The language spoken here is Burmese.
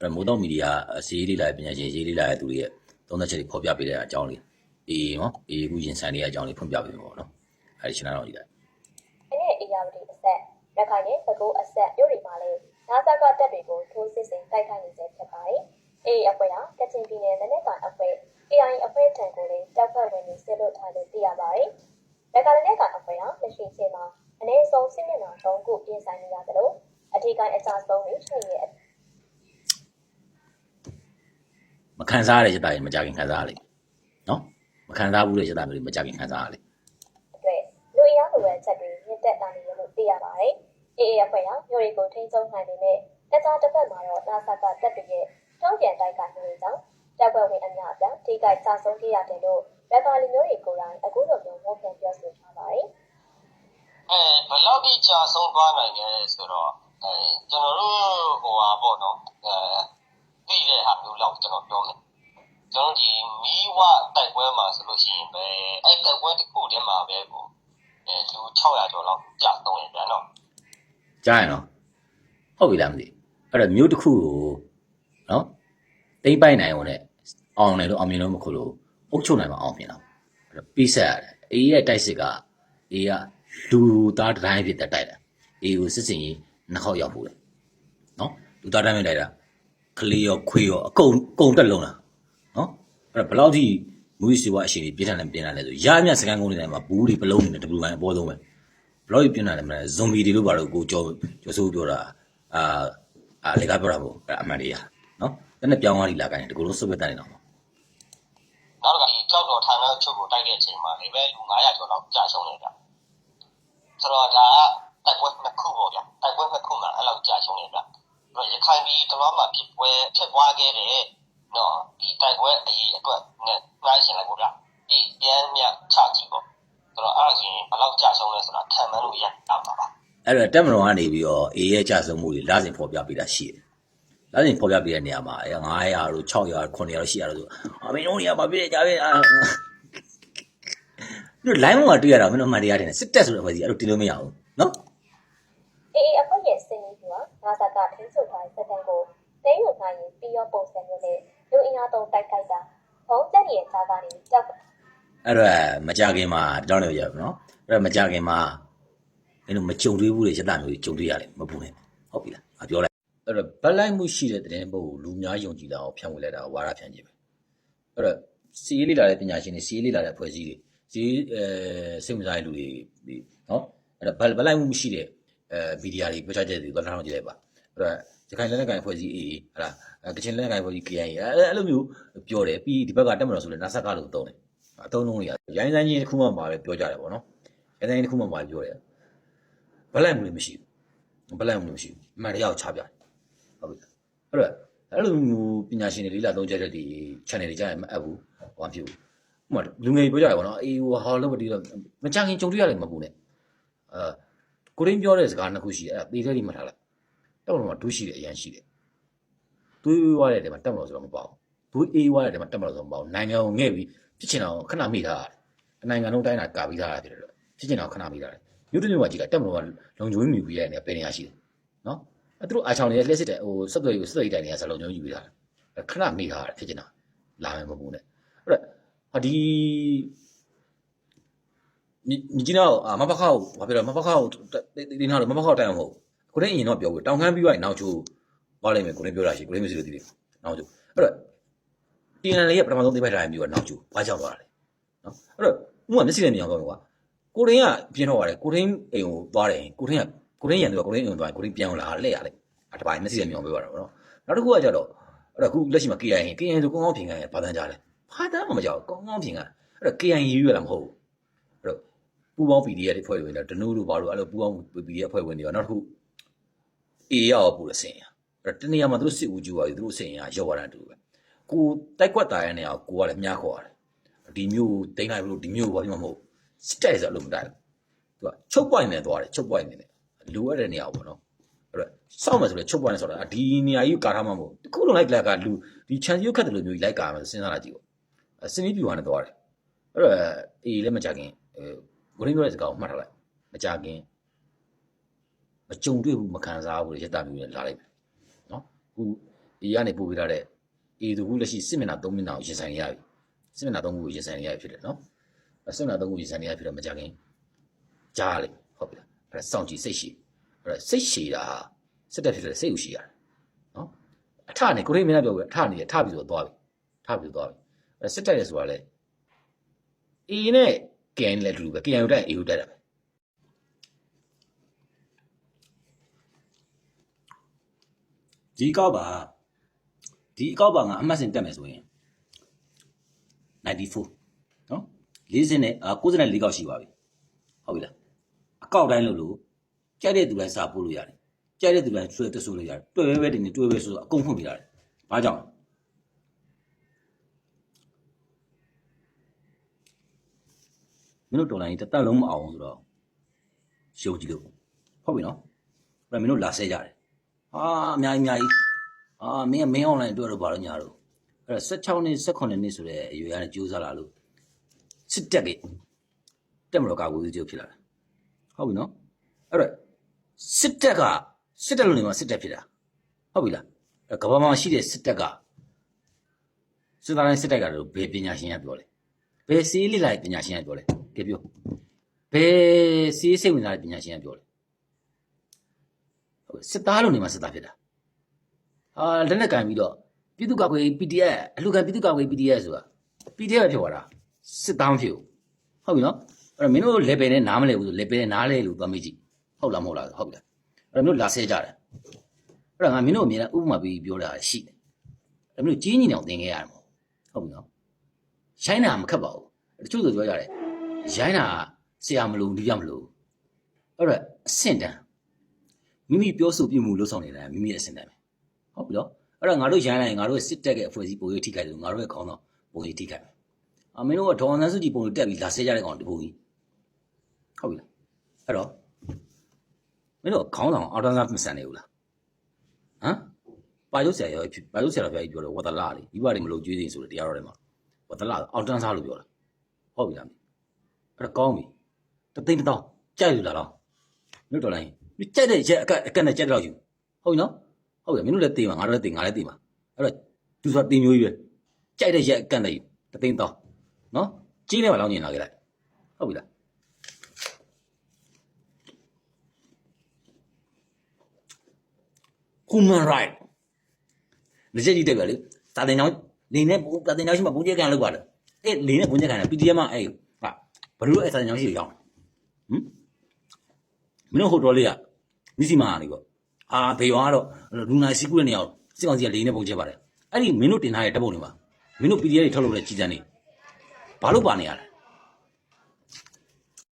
အဲ့မိုးတော့မီဒီယာစီးလေးလာပညာရှင်ရေးလေးလာတဲ့သူတွေရဲ့သုံးသက်ချက်တွေဖော်ပြပေးတဲ့အကြောင်းလေးအေးနော်အေးအခုရင်ဆိုင်နေတဲ့အကြောင်းလေးဖွင့်ပြပေးမှာပေါ့နော်အဲ့ဒီရှင်းတော့ကြည့်လိုက်အနဲ့အေယာဝတီအဆက်ရခိုင်နဲ့သကောအဆက်မြို့တွေမှာလည်းနာဆာကတပ်တွေကိုထိုးစစ်ဆင်တိုက်ခိုက်နေစေဖြစ်ပါတယ်။အေအဖွဲ့ဟာကချင်ပြည်နယ်လက်နက်ကိုင်အဖွဲ့ AI အဖွဲ့ထံကိုလည်းတပ်ဖွဲ့ဝင်တွေဆစ်လွတ်ထားလို့သိရပါတယ်။ရခိုင်လက်နက်ကိုင်အဖွဲ့ဟာလက်ရှိချိန်မှာအနည်းဆုံးစစ်မျက်နှာ၃ခုပြင်ဆိုင်နေရတယ်လို့အထူးကိုင်အကြဆုံးတွေရှိနေတဲ့အ မ ခံစားရတဲ့စတာတွေမကြခင်ခံစားရလိမ့်မယ်နော်မခံစားဘူးတဲ့စတာမျိုးတွေမကြခင်ခံစားရလိမ့်အတွက်လူအင်အားလိုအပ်ချက်တွေမြင့်တက်လာနေတယ်လို့သိရပါတယ်။ AA အဖွဲ့ကမျိုးတွေကိုထိန်းချုပ်နိုင်ပေမဲ့တခြားတစ်ဖက်မှာတော့နာဆာကတပ်တွေရဲ့တောင်းပြန်တိုက်ခိုက်မှုတွေကြောင့်တပ်ဖွဲ့ဝင်အများအပြားထိခိုက်ကြဆုံးခဲ့ရတယ်လို့ရခိုင်လူမျိုးတွေကိုယ်တိုင်အခုလိုမျိုးဝန်ခံပြောဆိုထားပါတယ်။အဲဘယ်လောက်ထိကြာဆုံးသွားနိုင်လဲဆိုတော့အဲကျွန်တော်တို့ဟိုဟာပေါ့နော်အဲသိတဲ့ဟာမျိုးလောက်ကျွန်တော် ပြောမယ်ကျွန်တော်ဒီမီးဝတိုက်ပွဲမှာဆိုလို့ရှိရင်ပဲအဲ့တိုက်ပွဲတစ်ခုတည်းမှာပဲကိုအဲလူ600ကျော်လောက်ကြာဆုံးရင်ပြန်တော့ကြားရင်နော်ဟုတ်ပြီလားမသိအဲ့တော့မျိုးတစ်ခုကိုနော်တိမ့်ပိုက်နိုင်အောင်နဲ့အောင်တယ်လို့အောင်မြင်လို့မခုလို့အုပ်ချုပ်နိုင်မှာအောင်မြင်တော့အဲ့တော့ပြီးဆက်ရတယ်အေးရဲ့တိုက်စစ်ကအေးကလူသားတစ်တိုင်းဖြစ်တဲ့တိုက်တာအေးကိုစစ်စင်ကြီးနှစ်ခေါက်ရောက်ဖို့လေနော်လူသားတိုင်းဖြစ်တိုက်တာ ကလေးရောခွေးရောအကုန်အကုန်တက်လုံးလားနော်အဲ့တော့ဘယ်လောက်ထိမူစီဝါအရှိန်ပြင်းထန်တယ်ပြင်းထန်တယ်ဆိုရအမြစကန်ကုန်းတွေတိုင်းမှာဘူးတွေပလုံးနေတယ် W1 အပေါ်ဆုံးပဲဘလို့ပြင်းလာတယ်မလဲဇွန်ဘီတွေလို့ပါတော့ကိုကြောကျော်စိုးပြောတာအာအာလေကပြောတာပေါ့အဲ့အမှန်တရားနော်တနေ့ပြောင်းသွားလိလာကိုင်းတကူလုံးစုပ်ပက်တတ်နေတော့နောက်တစ်ခါဒီကြောက်တော်ဌာနချုပ်ကိုတိုက်တဲ့အချိန်မှာလည်းပဲလူ900ကျော်လောက်ကြာဆုံးနေတာဆိုတော့ဒါကတိုက်ပွဲတစ်ခုပေါ့ဗျတိုက်ပွဲတစ်ခုမှာအဲ့လောက်ကြာဆုံးနေတာပြီးတော့ ရခိုင်ပြည်တလောမှာဖြစ်ပွဲဖြစ်ပွားခဲ့တဲ့နော်ဒီတိုက်ပွဲအရေးအတွက်နဲ့နှိုင်းရှင်လိုက်ပေါ့ဗျဒီပြန်မြချကြည့်ပေါ့ဆိုတော့အဲ့ဒါဆိုရင်ဘယ်လောက်ကြာဆုံးလဲဆိုတာခံမှန်းလို့ရတာပါပါအဲ့တော့တက်မတော်ကနေပြီးတော့အေးရဲ့ကြဆုံးမှုတွေလာစဉ်ဖော်ပြပေးတာရှိတယ်လာစဉ်ဖော်ပြပေးတဲ့နေရာမှာအဲ900တို့600 900 800တို့ဆိုအမင်းတို့တွေကမပြည့်ကြပဲအာတို့ line မှာတွေ့ရတာမင်းတို့အမှန်တရားတယ်စစ်တက်ဆိုတဲ့အဖွဲ့စီအဲ့လိုတင်လို့မရဘူးနော် AA အဖွဲ့ရဲ့စင်ကြီးက နာဆာကထိန်းချုပ်ထားတဲ့စက်တန်ကိုသိမ်းယူနိုင်ရင်ပြီးရောပုံစံမျိုးနဲ့လူအင်အားသုံးတိုက်ခိုက်တာဘုံတက်ရဲ့သားကနေကြောက်အဲ့တော့မကြခင်မှာတောင်းနေကြပါနော်အဲ့တော့မကြခင်မှာမင်းတို့မကြုံတွေ့ဘူးလေရတမျိုးကြီးကြုံတွေ့ရတယ်မပူနဲ့ဟုတ်ပြီလားငါပြောလိုက်အဲ့တော့ဗလိုက်မှုရှိတဲ့တဲ့ပုတ်ကိုလူများယုံကြည်လာအောင်ဖြန့်ဝေလိုက်တာဝါရဖြန့်ခြင်းပဲအဲ့တော့စီးလေးလာတဲ့ပညာရှင်တွေစီးလေးလာတဲ့အဖွဲ့အစည်းတွေစီးအဲစိတ်ဝင်စားတဲ့လူတွေဒီနော်အဲ့တော့ဗလိုက်မှုမရှိတဲ့အဲမီဒီယာတွေပြောချချက်တွေတော့ထားမှကြည့်လိုက်ပါအဲ့ တော့ရခိုင်လက်နက်ကိုင်အဖွဲ့အစည်း AA ဟလားကချင်လက်နက်ကိုင်အဖွဲ့အစည်း KIA အဲ့အဲ့လိုမျိုးပြောတယ်ပြီးဒီဘက်ကတက်မတော်ဆိုလဲနာဆက်ကလို့သုံးတယ်အသုံးလုံးတွေကရိုင်းစမ်းကြီးတစ်ခုမှမှာပဲပြောကြတယ်ပေါ့နော်ရိုင်းစမ်းကြီးတစ်ခုမှမှာပြောတယ်ဘလက်မှုလည်းမရှိဘူးဘလက်မှုလည်းမရှိဘူးအမှန်တရားကိုချပြတယ်ဟုတ်ပြီအဲ့တော့အဲ့လိုမျိုးပညာရှင်တွေလေးလာသုံးချက်တဲ့ဒီ channel တွေကြားရင်မအပ်ဘူးဟောဖြစ်ဘူးဥပမာလူငယ်ပြောကြတယ်ပေါ့နော်အေးဟိုဟာလို့မတည်တော့မကြခင်ကြုံတွေ့ရတယ်မပူနဲ့အာကိုရင်းပြောတဲ့စကားနှစ်ခုရှိတယ်အဲ့ဒါသေသေးလေးမှတ်ထားလိုက် တော့တော့ဒူးရှိတယ်အရန်ရှိတယ်တွေးဝါတဲ့တဲမှာတက်မလို့ဆိုတော့မပေါ့ဘူးဒူးအေးဝါတဲ့တဲမှာတက်မလို့ဆိုတော့မပေါ့ဘူးနိုင်ငံကိုငဲ့ပြီးဖြစ်ချင်အောင်ခဏမိထားရတယ်။အနိုင်ငံလုံးတိုင်းတာကာပြီးသားရတယ်လို့ဖြစ်ချင်အောင်ခဏမိထားတယ်။မြို့တစ်မြို့မှာကြည့်လိုက်တက်မလို့ကလုံခြုံရေးမြူပြီးရတဲ့နေရာပဲနေရာရှိတယ်။နော်။အဲသူတို့အာချောင်းတွေလက်စစ်တဲ့ဟိုစက်သွေးကိုစက်သွေးတိုင်နေရာစလုံခြုံရေးယူပြီးထားတယ်။ခဏမိထားရတယ်ဖြစ်ချင်တာလာမယ်မပူနဲ့။အဲ့တော့ဟာဒီမြကြီးတော့မဘခောက်ဘာပြောလဲမဘခောက်ဒီနာတော့မဘခောက်တိုင်အောင်မဟုတ် ကိုရင်အရင်တော့ပြောဘူးတောင်ခမ်းပြီးသွားရင်နောက်ချိုးပါလိမ့်မယ်ကိုရင်ပြောတာရှိကိုရင်မရှိလို့ဒီလိုနောက်ချိုးအဲ့တော့ TNL ရဲ့ပထမဆုံးသိပိုက်ထားတဲ့မျိုးကနောက်ကျဘာကြောင့်သွားတာလဲနော်အဲ့တော့ဥမာမျက်စိနဲ့မြင်အောင်ပြောမှာကွာကိုရင်းကပြင်းတော့ရတယ်ကိုရင်းအိမ်ကိုသွားတယ်ကိုရင်းကကိုရင်းရန်သူကကိုရင်းအိမ်ကိုသွားကိုရင်းပြန်လာလှည့်ရလေအတပိုင်းမျက်စိနဲ့မြင်အောင်ပြောရတာပေါ့နော်နောက်တစ်ခုကကြတော့အဲ့တော့ခုလက်ရှိမှာ KIA KIA ဆိုကောင်းကောင်းဖြင်ခံရဘာတန်းကြလဲဘာတန်းမှမကြောက်ကောင်းကောင်းဖြင်ခံအဲ့တော့ KIA ရွရလားမဟုတ်ဘူးအဲ့တော့ပူပေါင်း PDF တွေဖွဲ့ဝင်တယ်ဒနုတို့ဘာလို့အဲ့လိုပူပေါင်း PDF ဖွဲ့ဝင်တွေရောနောက်တစ်ခု A ရောက်ပူရစင်ရအဲ့တော့တနေရာမှာသူတို့စစ်ဦးကျူပါသူတို့စင်ရရောက်လာတယ်တူပဲကိုတိုက်ကွက်တာရဲ့နေရာကိုကိုကလည်းမြားခေါ်ရတယ်ဒီမျိုးတိန်းလိုက်လို့ဒီမျိုးဘာမှမဟုတ်စစ်တိုက်ဆိုလို့မတိုက်ဘူးသူကချုပ်ပွိုင်းနဲ့သွားတယ်ချုပ်ပွိုင်းနဲ့လိုရတဲ့နေရာပေါ့နော်အဲ့တော့စောက်မယ်ဆိုလဲချုပ်ပွိုင်းနဲ့ဆိုတာဒီနေရာကြီးကာထားမှမဟုတ်တခုလုံးလိုက်ကလကလူဒီ chance ရုပ်ခတ်တယ်လို့မျိုးကြီးလိုက်ကာမယ်စဉ်းစားလာကြည့်ပေါ့စင်ပြီးပြူကနေသွားတယ်အဲ့တော့အေးလည်းမကြခင်အဲဘုရင်ပြောတဲ့စကားကိုမှတ်ထားလိုက်မကြခင် မကြုံတွေ့ဘူးမခံစားဘူးရတမျိုးနဲ့လာလိုက်မယ်နော်ခုအေကနေပို့ပေးထားတဲ့အေသူခုလက်ရှိစစ်မျက်နှာ3မျက်နှာကိုရင်ဆိုင်နေရပြီစစ်မျက်နှာ3ခုကိုရင်ဆိုင်နေရပြီဖြစ်တယ်နော်အဲစစ်မျက်နှာ3ခုရင်ဆိုင်နေရပြီဖြစ်တော့မကြခင်ကြားလိမ့်ဟုတ်ပြီလားအဲ့ဒါစောင့်ကြည့်စိတ်ရှိအဲ့ဒါစိတ်ရှိတာစစ်တက်ဖြစ်တဲ့စိတ်ကိုရှိရတယ်နော်အထနေကိုရိမင်းကပြောပြအထနေရထပြီးတော့သွားပြီထပြီးတော့သွားပြီအဲ့စစ်တက်ရဆိုတာလေအေနဲ့ကန်လည်းတူတူပဲကန်ယူတက်အေယူတက်တာပဲ ဒီကောက်ပါဒီအကောက်ပါငါအမှတ်စဉ်တက်မယ်ဆိုရင်94နော်40နဲ့အာ94ကောက်ရှိပါပြီဟုတ်ပြီလားအကောက်တိုင်းလို့လို့ကြိုက်တဲ့သူတိုင်းစာပို့လို့ရတယ်ကြိုက်တဲ့သူတိုင်းဆွဲတက်ဆိုလို့ရတယ်တွေ့ပဲပဲတင်နေတွေ့ပဲဆိုတော့အကုန်ဖွင့်ပြရတယ်ဘာကြောင့်မင်းတို့တော်လိုင်းတစ်သက်လုံးမအောင်ဆိုတော့ရှုံကြည့်လို့ဟုတ်ပြီနော်အဲ့ဒါမင်းတို့လာဆဲကြတယ် ဟာအများကြီးအများကြီးအာမင်းကမင်း online တွေ့တော့ဘာလို့ညာတော့အဲ့ဒါ16နှစ်18နှစ်ဆိုတဲ့အရွယ်ကနေကြိုးစားလာလို့စစ်တက်ကြီးတက်မတော်ကာကိုကြီးကျုပ်ဖြစ်လာတာဟုတ်ပြီနော်အဲ့တော့စစ်တက်ကစစ်တက်လို့နေမှာစစ်တက်ဖြစ်တာဟုတ်ပြီလားအဲ့ကဘာမှာရှိတဲ့စစ်တက်ကစစ်သားတိုင်းစစ်တက်ကတော့ဘယ်ပညာရှင်ကပြောလဲဘယ်စီးလိလိုက်ပညာရှင်ကပြောလဲကြပြောဘယ်စီးစိတ်ဝင်စားတဲ့ပညာရှင်ကပြောလဲဟုတ် စစ်သားလို့နေမှာစစ်သားဖြစ်တာဟာလက်နဲ့ကန်ပြီးတော့ပြည်သူ့ကောက်ွယ် PDF အလူခံပြည်သူ့ကောက်ွယ် PDF ဆိုတာ PDF ပဲဖြစ်သွားတာစစ်သားမဖြစ်ဘူးဟုတ်ပြီနော်အဲ့တော့မင်းတို့ level နဲ့နားမလဲဘူးဆို level နဲ့နားလဲလို့သွားမေးကြည့်ဟုတ်လားမဟုတ်လားဟုတ်ပြီလားအဲ့တော့မင်းတို့လာဆဲကြတယ်အဲ့တော့ငါမင်းတို့အမြဲတမ်းဥပမာပြီးပြောတာရှိတယ်အဲ့မင်းတို့ကြီးညီနေအောင်သင်ခဲ့ရတယ်မဟုတ်ဟုတ်ပြီနော်ရိုင်းတာမခက်ပါဘူးတချို့ဆိုပြောကြတယ်ရိုင်းတာဆရာမလို့ဒီပြမလို့အဲ့တော့အဆင့်တန်း မိမိပြောဆိုပြမှုလှုပ်ဆောင်နေတာမိမိရဲ့အဆင့်တန်းပဲဟုတ်ပြီနော်အဲ့တော့ငါတို့ရိုင်းလိုက်ရင်ငါတို့စစ်တက်ရဲ့အဖွဲ့အစည်းပုံရိပ်ထိခိုက်တယ်လို့ငါတို့ရဲ့ခေါင်းဆောင်ပုံရိပ်ထိခိုက်မယ်အမင်းတို့ကဒေါ်အောင်ဆန်းစုကြည်ပုံရိပ်တက်ပြီးလာဆဲကြတဲ့ကောင်ဒီပုံကြီးဟုတ်ပြီလားအဲ့တော့မင်းတို့ခေါင်းဆောင်အော်တန်းစားမဆန်နေဘူးလားဟမ်ပါရုပ်ဆရာရောဖြစ်ပါရုပ်ဆရာတော်ဘုရားကြီးပြောတယ်ဝတ္တလာလေဒီဘတွေမလို့ကျွေးနေဆိုတယ်တရားတော်ထဲမှာဝတ္တလာအော်တန်းစားလို့ပြောတာဟုတ်ပြီလားအဲ့တော့ကောင်းပြီတသိန်းတစ်တောင်းကြိုက်လို့လားတော့မင်းတို့တော်လိုင်းမင်း ကြိုက်တဲ့ရက်အကအကနဲ့ကြိုက်တော့ယူဟုတ်ပြီနော်ဟုတ်ပြီမင်းတို့လည်းတေးမှာငါတို့လည်းတေးငါလည်းတေးမှာအဲ့တော့သူဆိုတာတေးမျိုးကြီးပဲကြိုက်တဲ့ရက်အကနဲ့ယူတသိန်းတောင်းနော်ကြီးနေမှာလောင်းနေလာခဲ့လိုက်ဟုတ်ပြီလား human right လက်ချက်ကြီးတက်ပြလေတာတင်ကြောင်းနေနဲ့တာတင်ကြောင်းရှိမှဘုံကျက်ကန်လောက်ပါလေအဲ့လေနဲ့ဘုံကျက်ကန်တယ် PDF မှာအဲ့ဟာဘလို့အဲ့တာတင်ကြောင်းရှိရောက်ဟမ်မင်းတို့ဟိုတော်လေးက မိစီမာနေပေါ့အာဘေယောကတော့လူနာစီကူတဲ့နေရာစစ်ကောင်စီကလေနဲ့ဘုံကျက်ပါတယ်အဲ့ဒီမင်းတို့တင်ထားတဲ့တပ်ပုံတွေမှာမင်းတို့ PDF တွေထုတ်လုပ်တဲ့ကြီးစံနေဘာလို့ပါနေရလဲ